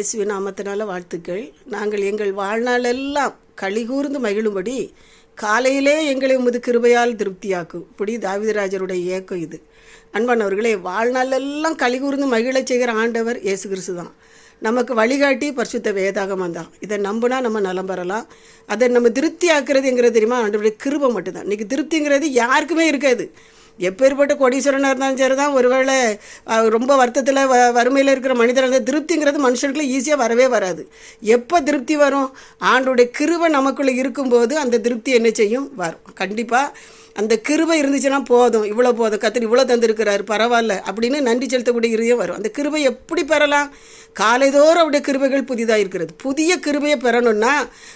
இயேசுவின் நாமத்தினால வாழ்த்துக்கள். நாங்கள் எங்கள் வாழ்நாளெல்லாம் கழிகூர்ந்து மகிழும்படி காலையிலே எங்களை உமது கிருபையால் திருப்தியாக்கும். இப்படி தாவிதராஜருடைய இயக்கம் இது. அன்பானவர்களே வாழ்நாளெல்லாம் கழிகூர்ந்து மகிழச் செய்கிற ஆண்டவர் இயேசு கிறிஸ்து தான் நமக்கு வழிகாட்டி பரிசுத்த வேதாகமம் தான். இதை நம்பினா நம்ம நலம் பெறலாம். அதை நம்ம திருப்தி ஆக்குறதுங்கிறது தெரியுமா? ஆண்டவருடைய கிருபை மட்டும்தான். இன்றைக்கி திருப்திங்கிறது யாருக்குமே இருக்காது. எப்பேற்பட்ட கோடீஸ்வரனாக இருந்தாலும் சரி தான் ஒருவேளை ரொம்ப வருத்தத்தில் வ வறுமையில் இருக்கிற மனிதர் இருந்தால் திருப்திங்கிறது மனுஷனுக்குள்ள ஈஸியாக வரவே வராது. எப்போ திருப்தி வரும்? ஆண்டுடைய கிருவை நமக்குள்ளே இருக்கும்போது அந்த திருப்தி என்ன செய்யும்? வரும். கண்டிப்பாக அந்த கிருபை இருந்துச்சுன்னா போதும். இவ்வளோ போதும். கத்திரி இவ்வளோ தந்திருக்கிறாரு. பரவாயில்ல. அப்படின்னு நன்றி செலுத்தக்கூடிய இருதயம் வரும். அந்த கிருபை எப்படி பெறலாம்? காலைதோறும் அவருடைய கிருபைகள் புதிதாக இருக்கிறது. புதிய கிருபையை பெறணும்னா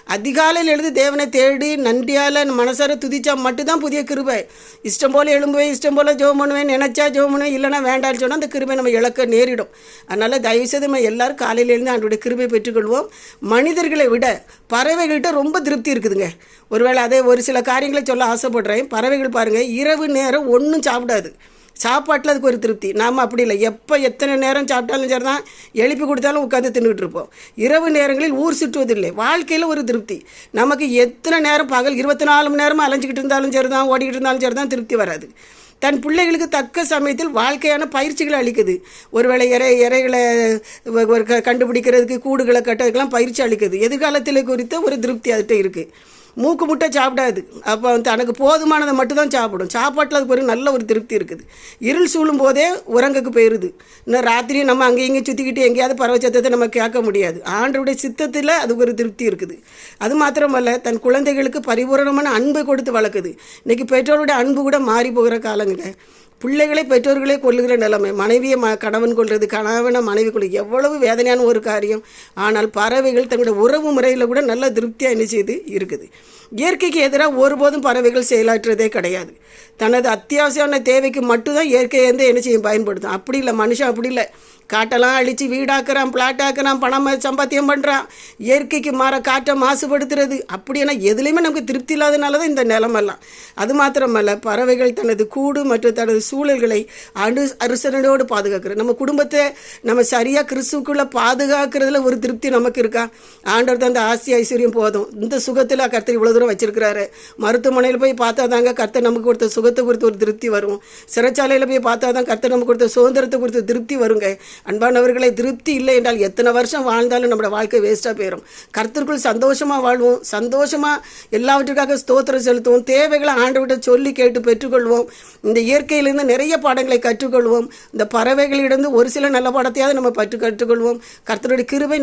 அதிகாலையில் எழுந்து தேவனை தேடி நன்றியால் மனசார துதிச்சா மட்டும்தான் புதிய கிருபை. இஷ்டம் போல் எழும்புவேன் இஷ்டம் போல் ஜோம் பண்ணுவேன் நினச்சா ஜோம் பண்ணுவேன் இல்லைன்னா வேண்டாம்னு சொன்னால் அந்த கிருபை நம்ம இழக்க நேரிடும். அதனால் தயவுசெய்து நம்ம எல்லாரும் காலையில் எழுந்து அவருடைய கிருபை பெற்றுக்கொள்வோம். மனிதர்களை விட பறவைகள்கிட்ட ரொம்ப திருப்தி இருக்குதுங்க. ஒருவேளை அதே ஒரு சில காரியங்களை சொல்ல ஆசைப்படுறேன். பறவைகள் பாருங்கள் இரவு நேரம் ஒன்றும் சாப்பிடாது. சாப்பாட்டில் அதுக்கு ஒரு திருப்தி. நாம் அப்படி இல்லை. எப்போ எத்தனை நேரம் சாப்பிட்டாலும் சரி தான் எழுப்பி கொடுத்தாலும் உட்காந்து தின்னுட்டு இருப்போம். இரவு நேரங்களில் ஊர் சுற்றுவதில்லை. வாழ்க்கையில் ஒரு திருப்தி. நமக்கு எத்தனை நேரம் பகல் இருபத்தி நாலு மணி நேரமும் அலைஞ்சிக்கிட்டு இருந்தாலும் சரி தான் ஓடிக்கிட்டு இருந்தாலும் சரி தான் திருப்தி வராது. தன் பிள்ளைகளுக்கு தக்க சமயத்தில் வாழ்க்கையான பயிற்சிகளை அளிக்குது. ஒருவேளை இறை இறைகளை ஒரு க- கண்டுபிடிக்கிறதுக்கு கூடுகளை கட்டுறதுக்கெல்லாம் பயிற்சி அளிக்குது. எதிர்காலத்தில் குறித்த ஒரு திருப்தி அதுகிட்ட இருக்குது மூக்கு முட்டை சாப்பிடாது. அப்போ தனக்கு போதுமானதை மட்டும்தான் சாப்பிடும் சாப்பாட்டில் அதுக்கு ஒரு நல்ல ஒரு திருப்தி இருக்குது. இருள் சூழும் போதே உறங்குக்கு போயிடுது இன்னும் ராத்திரி நம்ம அங்கே இங்கே சுற்றிக்கிட்டு எங்கேயாவது பறவை சத்தத்தை நம்ம கேட்க முடியாது. ஆண்டருடைய சித்தத்தில் அதுக்கு ஒரு திருப்தி இருக்குது. அது மாத்திரமல்ல தன் குழந்தைகளுக்கு பரிபூரணமான அன்பை கொடுத்து வளர்க்குது. இன்றைக்கி பெற்றோருடைய அன்பு கூட மாறி போகிற காலங்களில் பிள்ளைகளை பெற்றோர்களே கொள்ளுகிற நிலைமை. மனைவியை ம கணவன் கொள்வது கணவனை மனைவி கொள்வது எவ்வளவு வேதனையான ஒரு காரியம். ஆனால் பறவைகள் தங்களுடைய உறவு முறையில் கூட நல்ல திருப்தியாக என்ன செய்து? இருக்குது. இயற்கைக்கு எதிராக ஒருபோதும் பறவைகள் செயலாற்றுறதே கிடையாது. தனது அத்தியாவசியமான தேவைக்கு மட்டும்தான் இயற்கையை வந்து என்ன செய்யும்? பயன்படுத்தும். அப்படி இல்லை மனுஷன் அப்படி இல்லை. காட்டெல்லாம் அழித்து வீடாக்குறான் பிளாட்டாக்குறான் பணம் சம்பாத்தியம் பண்ணுறான் இயற்கைக்கு மாற காற்றை மாசுபடுத்துறது. அப்படின்னா எதுலேயுமே நமக்கு திருப்தி இல்லாதனால தான் இந்த நிலமெல்லாம். அது மாத்திரமல்ல பறவைகள் தனது கூடு மற்றும் தனது சூழல்களை அனு அரிசனோடு பாதுகாக்கிறது. நம்ம குடும்பத்தை நம்ம சரியாக கிறிஸ்துக்குள்ளே பாதுகாக்கிறதுல ஒரு திருப்தி நமக்கு இருக்கா? ஆண்டவர் தந்த ஆசி ஐஸ்வர்யம் போதும். இந்த சுகத்தில் கர்த்தர் இவ்வளோ தூரம் வச்சிருக்கிறாரு. மருத்துவமனையில் போய் பார்த்தா தாங்க கர்த்தர் நமக்கு கொடுத்த சுகத்தை கொடுத்து ஒரு திருப்தி வரும். சிறைச்சாலையில் போய் பார்த்தா தான் கர்த்தர் நமக்கு கொடுத்த சுதந்திரத்தை கொடுத்து திருப்தி வருங்க. அன்பானவர்களை திருப்தி இல்லை என்றால் எத்தனை வருஷம் வாழ்ந்தாலும் நம்மளோட வாழ்க்கை வேஸ்ட்டாக போயிடும் கருத்திற்குள் சந்தோஷமாக வாழ்வோம். சந்தோஷமாக எல்லாவற்றுக்காக ஸ்தோத்திரம் செலுத்துவோம். தேவைகளை ஆண்டவர்கிட்ட சொல்லி கேட்டு பெற்றுக்கொள்வோம். இந்த இயற்கையிலிருந்து நிறைய பாடங்களை கற்றுக்கொள்வோம். இந்த பறவைகளிடம் ஒரு சில நல்ல பாடத்தையாவது நம்ம பற்று கற்றுக்கொள்வோம். கர்த்தருடைய கிருபை